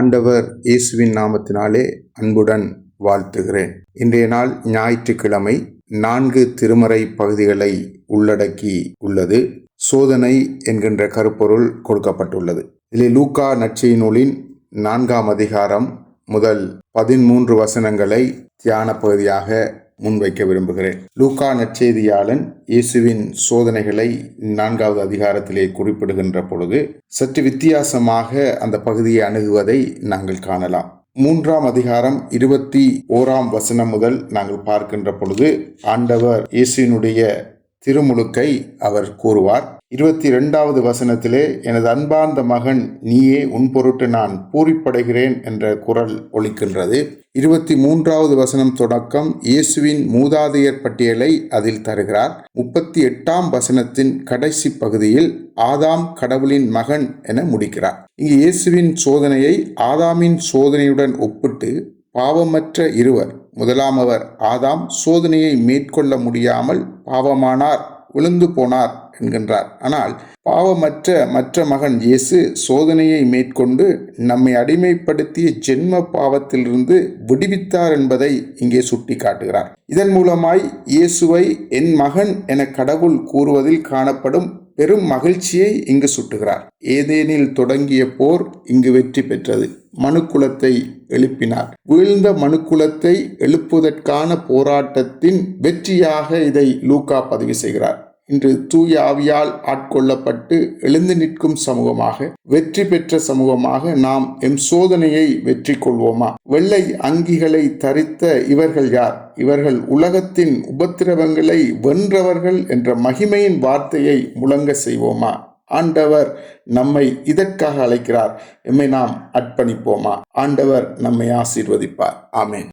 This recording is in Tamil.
அண்டவர் இயேசுவின் நாமத்தினாலே அன்புடன் வாழ்த்துகிறேன். இன்றைய நாள் ஞாயிற்றுக்கிழமை நான்கு திருமறை பகுதிகளை உள்ளடக்கி உள்ளது. சோதனை என்கின்ற கருப்பொருள் கொடுக்கப்பட்டுள்ளது. இதில் லூக்கா நச்சை நூலின் நான்காம் அதிகாரம் முதல் பதிமூன்று வசனங்களை தியான பகுதியாக முன்வைக்க விரும்புகிறேன். லூகா நற்செய்தியாளன் இயேசுவின் சோதனைகளை நான்காவது அதிகாரத்திலே குறிப்பிடுகின்ற பொழுது சற்று வித்தியாசமாக அந்த பகுதியை அணுகுவதை நாங்கள் காணலாம். மூன்றாம் அதிகாரம் இருபத்தி ஓராம் வசனம் முதல் நாங்கள் பார்க்கின்ற பொழுது ஆண்டவர் இயேசுவினுடைய திருமுழுக்கை அவர் கூறுவார். இருபத்தி இரண்டாவது வசனத்திலே எனது அன்பார்ந்த மகன் நீயே உன் பொருட்டு நான் பூரிப்படைகிறேன் என்ற குரல் ஒலிக்கின்றது. இருபத்தி மூன்றாவது வசனம் தொடக்கம் இயேசுவின் மூதாதையர் பட்டியலை அதில் தருகிறார். முப்பத்தி எட்டாம் வசனத்தின் கடைசி பகுதியில் ஆதாம் கடவுளின் மகன் என முடிக்கிறார். இங்கு இயேசுவின் சோதனையை ஆதாமின் சோதனையுடன் ஒப்பிட்டு பாவமற்ற இருவர். முதலாமவர் ஆதாம் சோதனையை மேற்கொள்ள முடியாமல் பாவமானார் விழுந்து போனார் என்கின்றார். ஆனால் பாவமற்ற மற்ற மகன் இயேசு சோதனையை மேற்கொண்டு நம்மை அடிமைப்படுத்திய ஜென்ம பாவத்திலிருந்து விடுவித்தார் என்பதை இங்கே சுட்டி காட்டுகிறார் இதன் மூலமாய் இயேசுவை என் மகன் என கடவுள் கூறுவதில் காணப்படும் பெரும் மகிழ்ச்சியை இங்கு சுட்டுகிறார். ஏதேனில் தொடங்கிய போர் இங்கு வெற்றி பெற்றது. மனுக்குலத்தை எழுப்பினார். வீழ்ந்த மனுக்குலத்தை எழுப்புவதற்கான போராட்டத்தின் வெற்றியாக இதை லூக்கா பதிவு செய்கிறார். இன்று தூய ஆவியால் ஆட்கொள்ளப்பட்டு எழுந்து நிற்கும் சமூகமாக வெற்றி பெற்ற சமூகமாக நாம் எம் சோதனையை வெற்றி கொள்வோமா? வெள்ளை அங்கிகளை தரித்த இவர்கள் யார்? இவர்கள் உலகத்தின் உபத்திரவங்களை வென்றவர்கள் என்ற மகிமையின் வார்த்தையை முழங்க செய்வோமா? ஆண்டவர் நம்மை இதற்காக அழைக்கிறார். எம்மை நாம் அர்ப்பணிப்போமா? ஆண்டவர் நம்மை ஆசீர்வதிப்பார். ஆமேன்.